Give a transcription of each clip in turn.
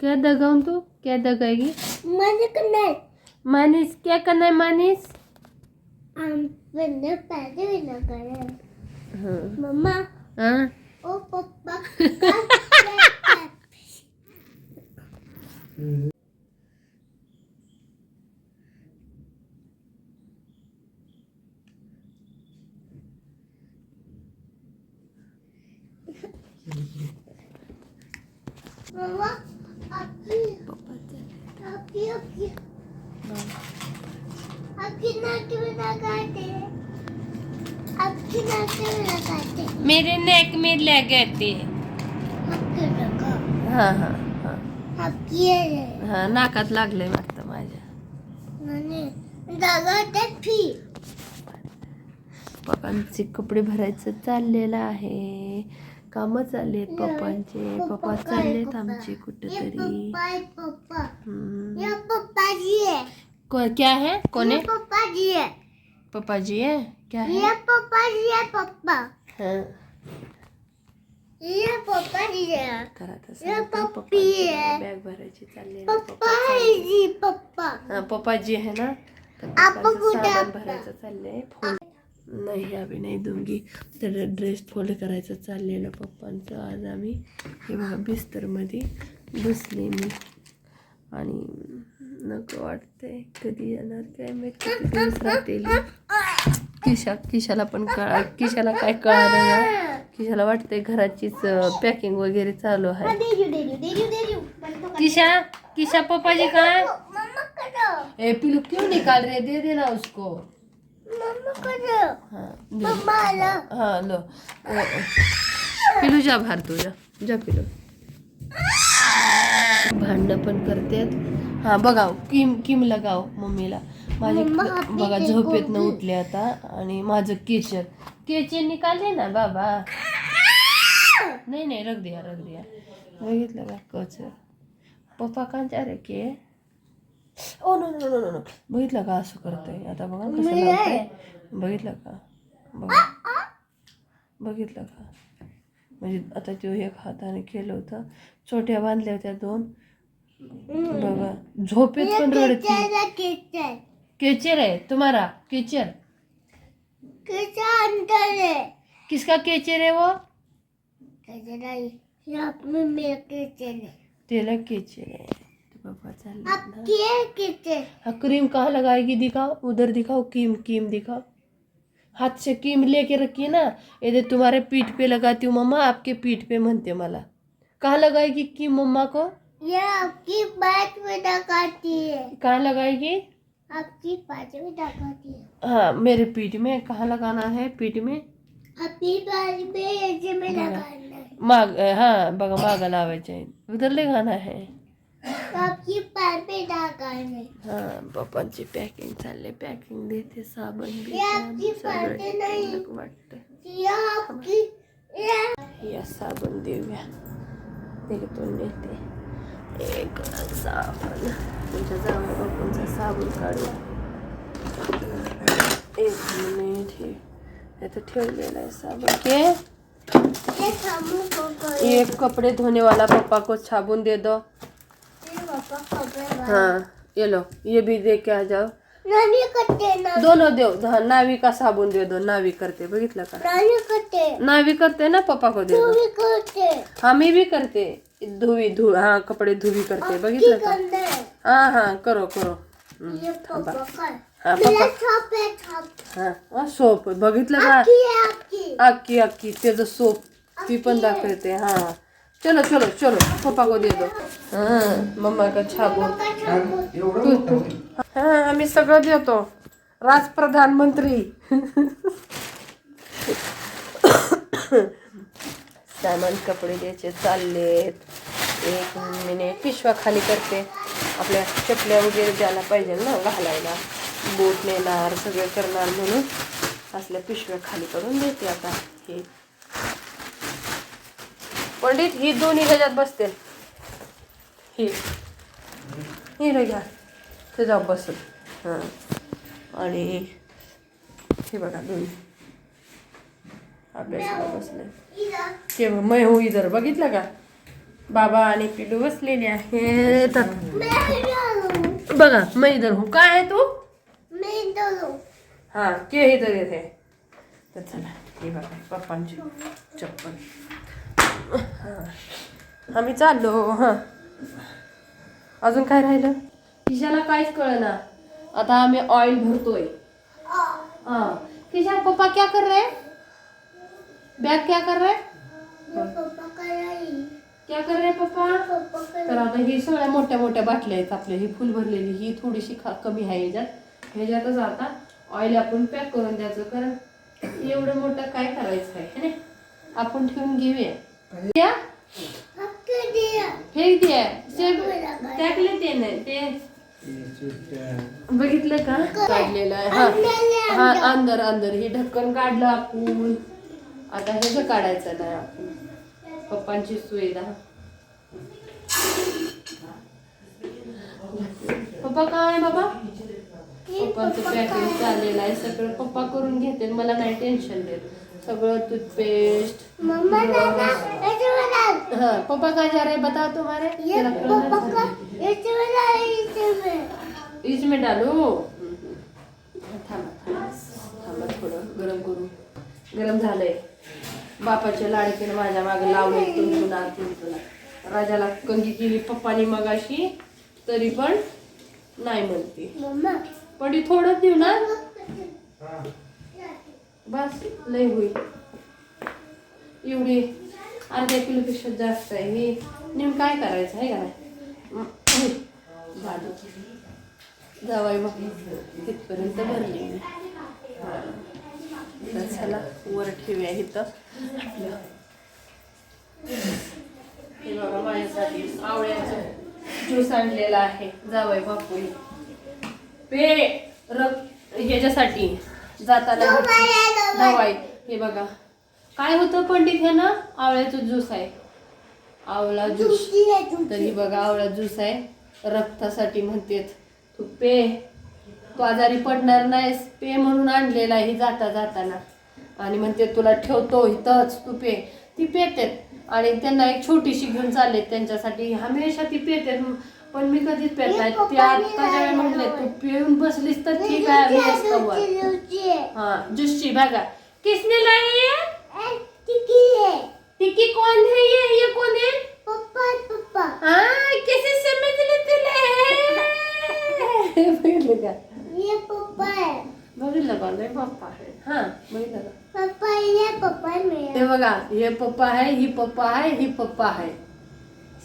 क्या दगाऊं तू? क्या दगाएगी? माझे नाही मानिस क्या करना है मानिस आम्ही पैसे विना करे। हाँ। मम्मा हाँ। ओ पप्पा मम्मा नाक मेरे नेक में लग गए थे आपके हाँ हाँ। हाँ आहे नाकात लागलंय वाटतं माझ्या। पप्पांचे कपडे भरायचं चाललेलं आहे. काम चालले आहेत पप्पांचे. पप्पा चाललेत आमचे कुठेतरी. हम्म. ये पप्पा जी को- क्या है? ये है पप्पा जी है पप्पा जी है क्या है? ये पप्पा जी है पप्पा. हाँ. ये पप्पा जी है ये सांगते पप्पी आहे. बॅग भरायची चालली आहे. पप्पा जी पप्पा. हा, पप्पा जी है ना? तर आप पप्पांचं सामान? भरायचं चाललंय. फोल्ड नाही अभि नाही दूंगी तर ड्रेस फोल्ड करायचं चाललेलं पप्पांचं. आज आम्ही हे बघा बिस्तरमध्ये बसले मी. आणि नको वाटतंय कधी येणार काय माहीत दिवस राहतील किशा किशाला पण कळा किशाला काय कळालं ना? किशाला वाटतंय घराचीच पॅकिंग वगैरे चालू आहे. किशा किशा पप्पाजी काय ए पिलू क्यों निकाल रहे दे देना उसको. हाँ हाँ लो. पिलू जा बाहेर तू जा। जा पिलू। भांडणं पण करतात हा बघा किम किम लगाव मम्मीला. माझे बघा झोपेत न. उठले आता आणि माझं केचर केचर निकाले ना बाबा? नाही नाही रख दिया रख दिया. बघितलं का? कचर. पप्पा का जा रे के? ओ no no no no no बघितलं का असं करतोय आता बघा कसं लावतंय आहे. बघितलं का बघा बघितलं का म्हणजे आता तो एक हाताने केलं होतं छोट्या बांधल्या होत्या दोन बघा झोपेत पण रडती केचर है तुम्हारा केचर किसका केचर है वो तेला केचर है हाँ क्रीम कहाँ लगाएगी दिखाओ? उधर दिखाओ कीम कीम दिखाओ। हाथ से कीम लेके रखिए ना। ये तुम्हारे पीठ पे लगाती हूँ मम्मा आपके पीठ पे मनते मला। कहाँ लगाएगी कीम मम्मा को? ये आपकी बात में लगाती है। कहाँ लगाएगी? आपकी बात में लगाती है। हाँ मेरे पीठ में। कहाँ लगाना है पीठ में? आपकी बात में ऐसे में लगाना है। माग हाँ बघा मागं लावायचे आहे उधर लगाना है। आपकी पैर पे लगाना है। हा पप्पांची पॅकिंग चालले पॅकिंग देते साबण ये आपकी पार्टी नाही. वाटतं ये आपकी ये या साबण देऊया निघतून नेते एक साबण तुमच्या जावया बापूंचा साबण काढूया एक मिनिट हे। इथं ठेवलेला आहे साबण के ये? सामू को करो ये कपड़े धोने वाला पापा को साबुन दे दो। ये पापा खबर हाँ ये लो ये भी दे के आ जाओ। करते दोनों देव हा नावी का साबुन दे दो नावी करते बघितलं का? करते नावी करते ना पप्पा को दे दो। करते हाँ। मी भी करते धुवी धु हाँ कपडे धुवी करते बघितलं का? हाँ हाँ करो करो। हम्म, ये पापा का हा पप्पा। है सोप बघितलं का? आपकी अक्की अक्की त्याचं सोप ती पण दाखवते हाँ। चलो चलो चलो पप्पा को दे दो। हाँ मम्मा का हा आम्ही सगळं देतो. राज प्रधानमंत्री सामान कपडे द्यायचे चाललेत. एक मिनिट पिशवा खाली करते. आपल्या चपल्या वगैरे द्यायला पाहिजे ना घालायला. बोट नेणार सगळं करणार म्हणून. असल्या पिशव्या खाली करून देते आता. हे पंडित ही दोन्ही ह्याच्यात बसते ही. ही रे घ्या. ते जाऊ बसल हां. आणि हे बघा दोन्ही. अभ्यासाला बसले. इधर ते हो इधर बघितलं का? बाबा आणि पिलू बसलेले आहेत. बघा मै इधर हो. काय आहे तू? हां हा के इधर येते तर चला हे बघा पप्पांची चप्पल. आम्ही चाललो हा. अजून काय राहिलं? खिशाला काहीच कळना. आता आम्ही ऑइल भरतोय. हां. खिशा पप्पा क्या कर रहे? बॅग क्या कर रहे? क्या कर रहे पप्पा? तर आता ही सगळ्या मोठ्या मोठ्या बाटल्या आहेत आपल्या. ही फुल भरलेली ही थोडीशी खा कमी आहे ह्याच्यात. ह्याच्यातच आता ऑइल आपण पॅक करून द्यायचं. कारण एवढं मोठं काय करायचं आहे आपण ठेवून घेऊया. दिया। हे द्या ते टाकले ते नाही ते बघितलं का? काढलेलं आहे. हा. हा अंदर अंदर. हे ढक्कन काढलं आपण. आता ह्याचं काढायचं नाही आपण. पप्पांची सुविधा पप्पा काय बाबा? पप्पांचं पॅकिंग चाललेलं आहे. सगळं पप्पा करून घेते मला नाही टेन्शन देत. सगळं टूथपेस्ट हाँ पापा कहाँ जा रहे हैं बताओ तुम्हारे? ये पापा का है। ऐसे बना ऐसे में इसमें डालो? थांबा थांबा थांबा थोडं गरम करू। गरम झालंय। बापाच्या लाडकीनं माझ्या मागे लावले तुंतुना तुंतुना राजाला कंगी केली पप्पानी मगाशी तरी पण नाही म्हणते. मम्मा. पण ती थोडं देऊ ना? बस लय होईल. एवढी अर्ध्या किलोपेक्षा जास्त आहे. हे नेमकं काय करायचं आहे का नाही? झालं जावाई मग तिथपर्यंत भरली. मी तर चला वर ठेवूया इथं. आपलं हे बघा माझ्यासाठी आवळ्याचं ज्यूस आणलेला आहे. जावाय बापू पे रक ह्याच्यासाठी जाताना दवाई हे बघा. काय होतं पंडित हे ना आवळ्याचं ज्यूस आहे. आवळा ज्यूस. तर बघा आवळा ज्यूस आहे. रक्तासाठी म्हणतेत. तू पे. तू आजारी पडणार नाहीस. पे म्हणून आणलेला आहे ही जाता जाताना. आणि म्हणते तुला ठेवतो इथंच तू पे. ती पेतेत. आणि त्यांना एक छोटीशी घेऊन चालले त्यांच्यासाठी हमेशा ती पेतेत. पण मी कधीच पेत नाही. ते आता ज्यावेळी म्हणले तू पिऊन बसलीस तर ठीक आहे है ज्यूसची बघा. किसने लाई है? ए, टिकी है। टिकी कौन है ये? ये कौन है? पप्पा पप्पा। हाँ कैसे समजले तुला बघितलं का ये पप्पा है। बघितलं का नाही पप्पा आहे हा बघितलं का पप्पा ये पप्पा है मेरा। हे बघा हे पप्पा आहे ही पप्पा आहे ही पप्पा आहे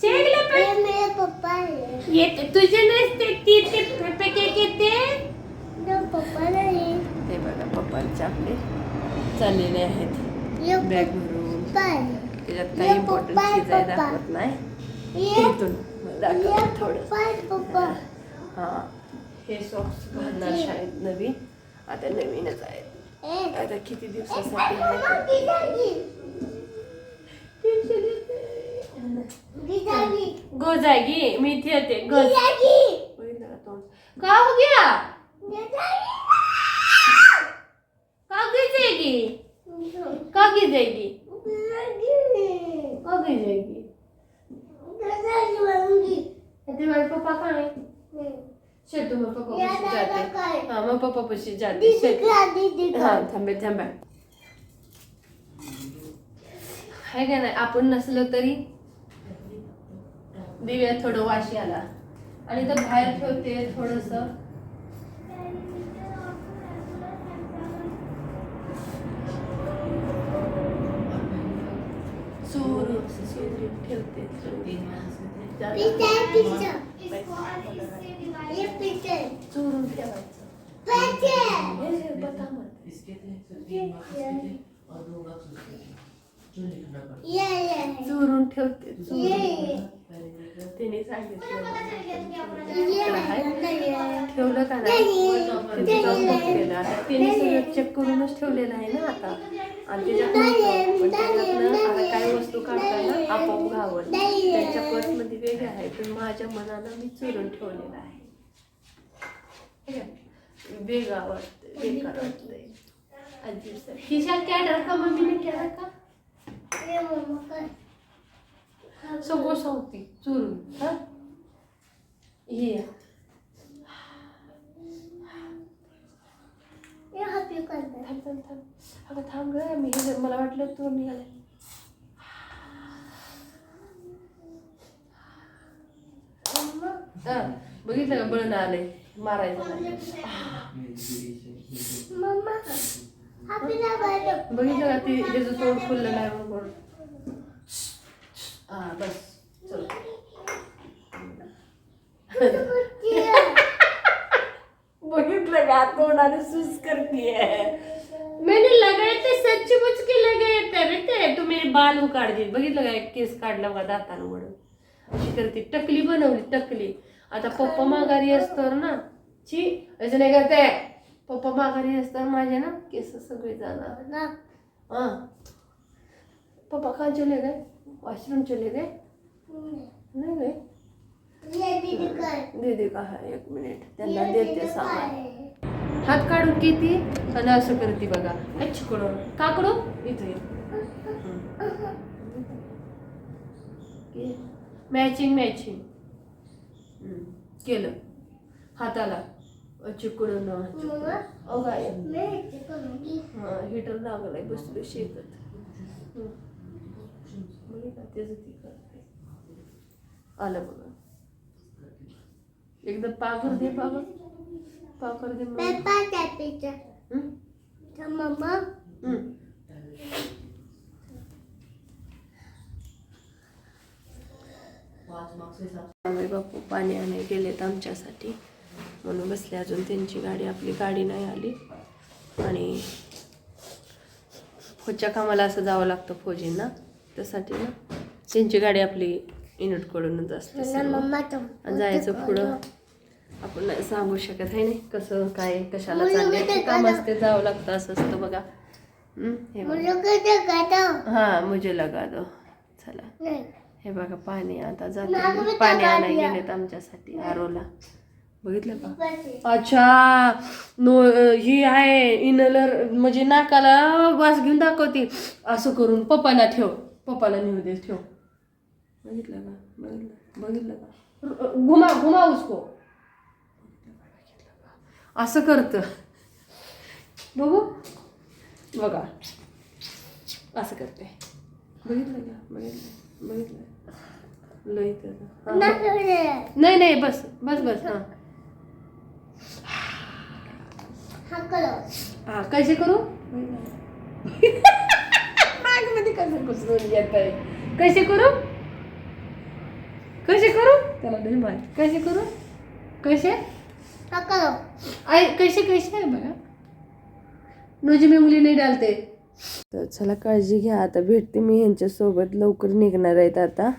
शेगले पण ये मेरा पप्पा है। ये ते तुझे नसते ती ते पेपे के के ते तो पप्पा नहीं। ते बघा पप्पांचे आपले चाललेले आहेत ये बॅग भरून. त्याच्यात काही इम्पॉर्टंट चीज आहे. दाखवत नाही. इथून दाखवत थोडं. है. हा सॉक्स घालणार शाळेत नवीन आता नवीनच आहेत. आता किती दिवसासाठी गिजागी मी इथे येते. गो. गिजागी का. हो गया? का? का गिजेगी गिजागी का गिजेगी गिजागी मांगी ते माझे पप्पा काय शेतू मग पप्पा या पशी जाते. हा मग पप्पा पशी जाते. हा थांबे थांबे. आहे का नाही? आपण नसलो तरी दिव्या थोडं वाशी आला. आणि तर बाहेर ठेवते थोडस चोरून चोरून ठेवते. चोरून ठेवायचं. हे चोरून ठेवते तिने सांगितलं. ठेवलं का नाही. तिने सगळं चेक करूनच ठेवलेलं आहे ना आता. आणि त्याच्यात नव्हतं. पण त्याच्यातनं आता काही वस्तू काढताना आपोआप त्यांच्या पर्समध्ये वेगळे आहे पण माझ्या मनानं मी चोरून ठेवलेलं आहे? वेगळा वाटतंय बेकार वाटतंय अजीब सा खिशा क्या रखा मम्मी ने क्या रखा? ये मम्मा का सगळं सांगते चोरून. हा. हे थांब थांब अगं थांब ग मी हे मला वाटलं तू निघाले बघितलं का बळण आलंय? मारायचं बघितलं का ते त्याचं तोंड फुललं नाही म्हणून हा बस. चल. बघितलं का? तोंडाने सूस करतीये. मैंने लगाए थे सच्चीमुच के लगाए थे। बेटे तू मेरे बाल उकाड़ दिए। बघितलं का एक केस काढला बघा दातानं म्हणून अशी करते टकली बनवली टकली. आता पप्पा माघारी असतो ना ची असं नाही करते. पप्पा माघारी असतात माझे ना केस सगळे जाणार. ना? हाँ. पापा कहाँ चले गए वॉशरूम चले गए नहीं गए दीदी का? है एक मिनिट. त्यांना देते सामान. हात काढून किती? आणि असं करते बघा. अच्छा कडून का कडून इथे मॅचिंग मॅचिंग केलं. हाताला. चिकडून हिटर लागलाय बसलो शेकत. बघितलं त्याचं ती करते. आलं बघा. एकदम पाघर दे पाघर पाघर दे त्या पिक्चर हं? तर मम्मा. हं. आम्ही बापू पाणी आणायला गेलेत आमच्यासाठी. म्हणून बसले अजून. त्यांची गाडी आपली गाडी नाही आली. आणि फौजच्या कामाला असं जावं लागतं फौजींना. त्यासाठी ना त्यांची गाडी आपली युनिटकडूनच असते सर्व. मम्मा तो आणि जायचं पुढं. आपण नाही सांगू शकत आहे नाही? कसं काय कशाला चाललंय? काम असते जावं लागतं असं असतं बघा. हं. मुझे हा लगा दो चला. हे बघा पाणी आता जाते. पाणी आणायला गाडीया. गेलेत आमच्यासाठी आरोला. बघितलं का? अच्छा! नो ही आहे इनलर म्हणजे नाकाला वास घेऊन दाखवते. असं करून पप्पाला ठेव. पप्पाला नेऊ दे ठेव. बघितलं का? बघितलं. बघितलं का? घुमा घुमा उसको. असं करतं. बघू. बघा. असं करते. बघितलं का? बघितलं. बघितलं. लई तर. नाही नाही बस बस बस हां. हा हा कैसे करू? मध्ये कसं घुसरून येत आहे कैसे करू? कैसे करू? त्याला नाही माहीत. कैसे करू? कैसे? आय कैसे कैसे आहे बघा नोजी मी उंगली नाही डालते. तर चला काळजी घ्या आता भेटते मी ह्यांच्यासोबत लवकर निघणार आहेत आता.